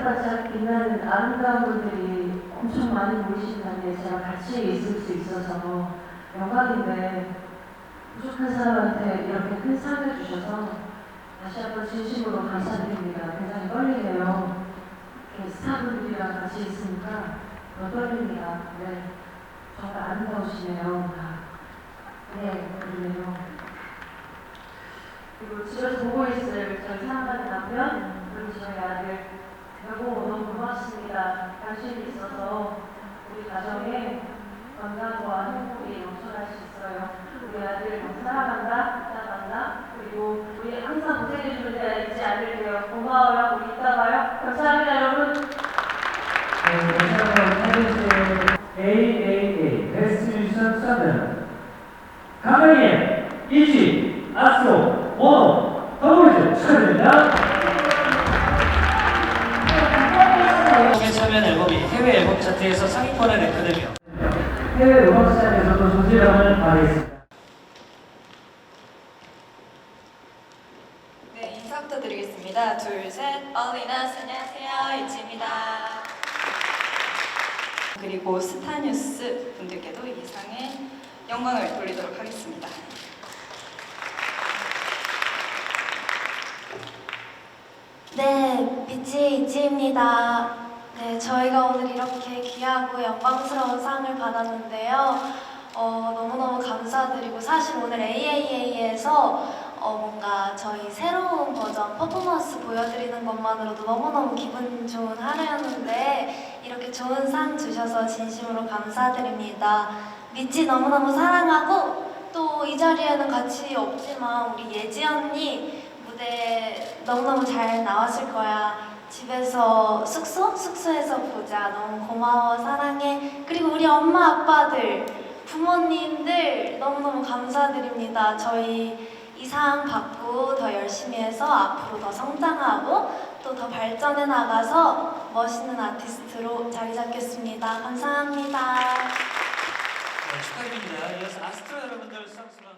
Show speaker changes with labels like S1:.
S1: 빛나는 아름다운 분들이 엄청 많이 보이신다는데 제가 같이 있을 수 있어서 영광인데 부족한 사람한테 이렇게 큰 상을 주셔서 다시 한번 진심으로 감사드립니다. 굉장히 떨리네요. 이렇게 스타분들이랑 같이 있으니까 더 떨립니다. 네, 정말 아름다우시네요. 다. 네, 그러네요. 그리고 집에서 보고 있을 저희 사랑하는 남편, 그리고 저희 아들, 여보 너무 고맙습니다. 당신이 있어서 우리 가정에 건강과 행복이 넘쳐날 수 있어요. 우리 아들 사랑한다, 사랑한다. 그리고 우리 항상 고생해주는 데 잊지 않을게요. 고마워요. 우리 이따 봐요. 감사합니다, 여러분.
S2: AAA 강하의 이지, 아스로, 모노,
S3: 곡에 참여한 앨범이 해외 앨범 차트에서 상위권을 랭크되며
S2: 해외 음악 시장에서도 존재감을 발휘했습니다.
S4: 네, 인사부터 드리겠습니다. 둘, 셋. 어린아스 안녕하세요. 이지입니다. 그리고 스타뉴스 분들께도 이상의 영광을 돌리도록 하겠습니다.
S5: 네, 미치 이지입니다. 네, 저희가 오늘 이렇게 귀하고 영광스러운 상을 받았는데요. 어, 너무너무 감사드리고 사실 오늘 AAA에서 어, 뭔가 저희 새로운 버전 퍼포먼스 보여드리는 것만으로도 너무너무 기분 좋은 하루였는데 이렇게 좋은 상 주셔서 진심으로 감사드립니다. 미치 너무너무 사랑하고 또 이 자리에는 같이 없지만 우리 예지 언니 무대 너무너무 잘 나왔을 거야. 집에서 숙소? 숙소에서 보자. 너무 고마워. 사랑해. 그리고 우리 엄마, 아빠들, 부모님들 너무너무 감사드립니다. 저희 이상 받고 더 열심히 해서 앞으로 더 성장하고 또 더 발전해 나가서 멋있는 아티스트로 자리 잡겠습니다. 감사합니다.
S3: 네, 축하드립니다. 이어서 아스트로 여러분들 수상소감